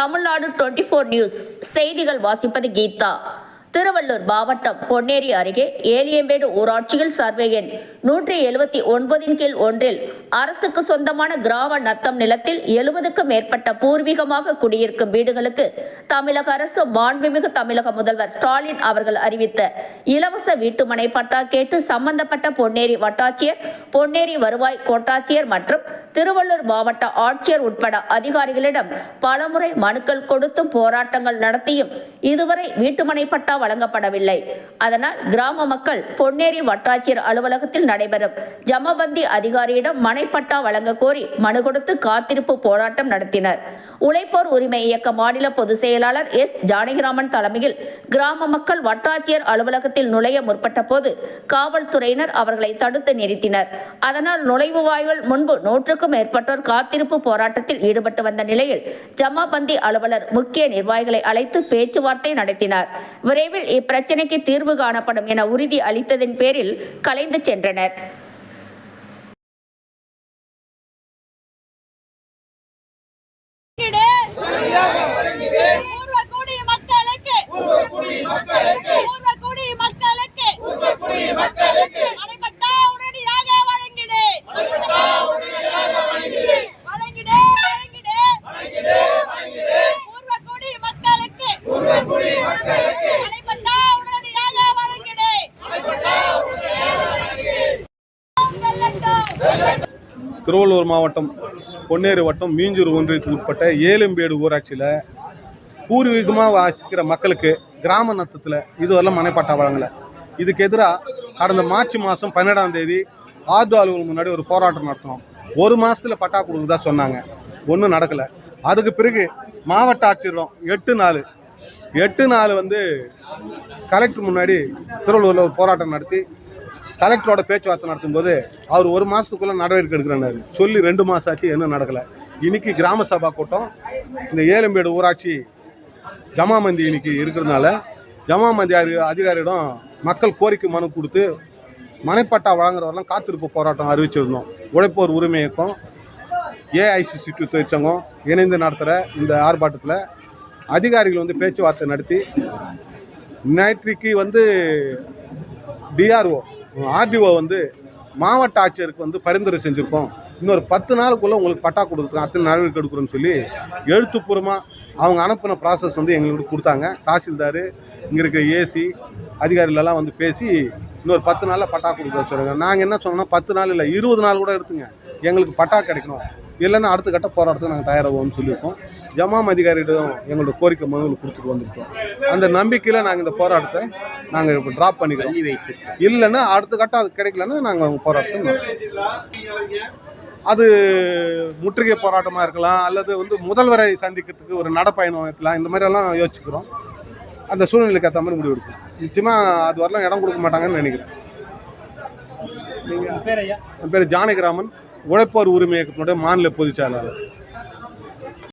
Tamil Nadu twenty four news செய்திகள் வாசிப்பது கீதா. திருவள்ளூர் மாவட்டம் பொன்னேரி அருகே ஏலியம்பேடு ஊராட்சியில் சர்வே எண் நூற்றி எழுபத்தி ஒன்பதின் கீழ் ஒன்றில் அரசுக்கு சொந்தமான கிராம நத்தம் நிலத்தில் எழுபதுக்கும் மேற்பட்ட பூர்வீகமாக குடியிருக்கும் வீடுகளுக்கு தமிழக அரசு மாண்புமிகு தமிழக முதல்வர் ஸ்டாலின் அவர்கள் அறிவித்த இலவச வீட்டுமனை பட்டா கேட்டு சம்பந்தப்பட்ட பொன்னேரி வட்டாட்சியர் பொன்னேரி வருவாய் கோட்டாட்சியர் மற்றும் திருவள்ளூர் மாவட்ட ஆட்சியர் உட்பட அதிகாரிகளிடம் பலமுறை மனுக்கள் கொடுத்தும் போராட்டங்கள் நடத்தியும் இதுவரை வீட்டுமனை பட்டா வழங்கப்படவில்லை. அதனால் கிராம மக்கள் பொன்னேரி வட்டாட்சியர் அலுவலகத்தில் நடைபெறும் ஜமபந்தி அதிகாரியிடம் மனைப்பட்டா வழங்க கோரி மனு கொடுத்து காத்திருப்பு போராட்டம் நடத்தினர். உழைப்போர் உரிமை இயக்க மாநில பொதுச் செயலாளர் எஸ். ஜானகிராமன் தலைமையில் கிராம மக்கள் வட்டாட்சியர் அலுவலகத்தில் நுழைய முற்பட்ட போது காவல்துறையினர் அவர்களை தடுத்து நிறுத்தினர். அதனால் நுழைவு வாயில் முன்பு நூற்றுக்கும் மேற்பட்டோர் காத்திருப்பு போராட்டத்தில் ஈடுபட்டு வந்த நிலையில் ஜமாபந்தி அலுவலர் முக்கிய நிர்வாகிகளை அழைத்து பேச்சுவார்த்தை நடத்தினார். விரைவில் இப்பிரச்சினைக்கு தீர்வு காணப்படும் என உறுதி அளித்ததின் பேரில் கலைந்து சென்றனர். திருவள்ளூர் மாவட்டம் பொன்னேறு வட்டம் மீஞ்சூர் ஒன்றியத்துக்கு உட்பட்ட ஏலம்பேடு ஊராட்சியில் பூர்வீகமாக வாசிக்கிற மக்களுக்கு கிராம நத்தத்தில் இதுவரெல்லாம் மனைப்பட்டா வழங்கலை. இதுக்கு எதிராக கடந்த மார்ச் மாதம் பன்னெண்டாம் தேதி ஆர்டு அலுவலகம் முன்னாடி ஒரு போராட்டம் நடத்தினோம். ஒரு மாதத்தில் பட்டா கொடுக்குறதா சொன்னாங்க. ஒன்றும் நடக்கலை. அதுக்கு பிறகு மாவட்ட ஆட்சியரும் எட்டு நாள் எட்டு நாள் வந்து கலெக்டர் முன்னாடி திருவள்ளூரில் ஒரு போராட்டம் நடத்தி கலெக்டரோட பேச்சுவார்த்தை நடத்தும்போது அவர் ஒரு மாதத்துக்குள்ளே நடவடிக்கை எடுக்கிறாரு. சொல்லி ரெண்டு மாதம் ஆச்சு என்ன நடக்கலை. இன்னைக்கு கிராம சபா கூட்டம் இந்த ஏலம்பேடு ஊராட்சி ஜமாமந்தி இன்னைக்கு இருக்கிறதுனால ஜமாமந்தி அதி- அதிகாரியிடம் மக்கள் கோரிக்கை மனு கொடுத்து மனைப்பட்டா வழங்குறவரெல்லாம் காத்திருப்பு போராட்டம் அறிவிச்சிருந்தோம். உழைப்போர் உரிமை இயக்கம் ஏஐசிசி தொழிற்சங்கம் இணைந்து நடத்துகிற இந்த ஆர்ப்பாட்டத்தில் அதிகாரிகள் வந்து பேச்சுவார்த்தை நடத்தி நேற்றைக்கு வந்து டிஆர்ஓ ஆர்டிஓ வந்து மாவட்ட ஆட்சியருக்கு வந்து பரிந்துரை செஞ்சுருக்கோம். இன்னொரு பத்து நாளுக்குள்ளே உங்களுக்கு பட்டா கொடுத்துருக்கோம். அத்தனை நடவடிக்கை எடுக்கிறோம்னு சொல்லி எழுத்துப்பூர்வமாக அவங்க அனுப்பின ப்ராசஸ் வந்து எங்களுக்கு கொடுத்தாங்க. தாசில்தார் இங்கே இருக்கிற ஏசி அதிகாரிகளெல்லாம் வந்து பேசி இன்னொரு பத்து நாளில் பட்டா கொடுக்க சொல்கிறாங்க நாங்கள் என்ன சொன்னோம்னா பத்து நாள் இல்லை இருபது நாள் கூட எடுத்துங்க. எங்களுக்கு பட்டா கிடைக்கணும். இல்லைன்னா அடுத்த கட்ட போராட்டத்துக்கு நாங்கள் தயாராகுவோம்னு சொல்லியிருக்கோம். ஜமாம் அதிகாரியிடம் எங்களோட கோரிக்கை மனுவில் கொடுத்துட்டு வந்திருக்கோம். அந்த நம்பிக்கையில் நாங்கள் இந்த போராட்டத்தை நாங்கள் இப்போ ட்ராப் பண்ணிக்கிறோம். இல்லைன்னா அடுத்த கட்டம் அது கிடைக்கலன்னா நாங்கள் போராட்டத்தை நடத்துவோம். அது முற்றுகை போராட்டமாக இருக்கலாம் அல்லது வந்து முதல்வரை சந்திக்கிறதுக்கு ஒரு நடைப்பயணம் இருக்கலாம் இந்த மாதிரி எல்லாம் யோசிச்சுக்கிறோம். அந்த சூழ்நிலைக்கு ஏற்ற மாதிரி முடிவு எடுக்கும் நிச்சயமாக அது வரலாம் இடம் கொடுக்க மாட்டாங்கன்னு நினைக்கிறேன். நீங்கள் என் பேர் ஜானகிராமன். உழைப்பார் உரிமை இயக்கத்தினுடைய மாநில பொதுச் செயலாளர்.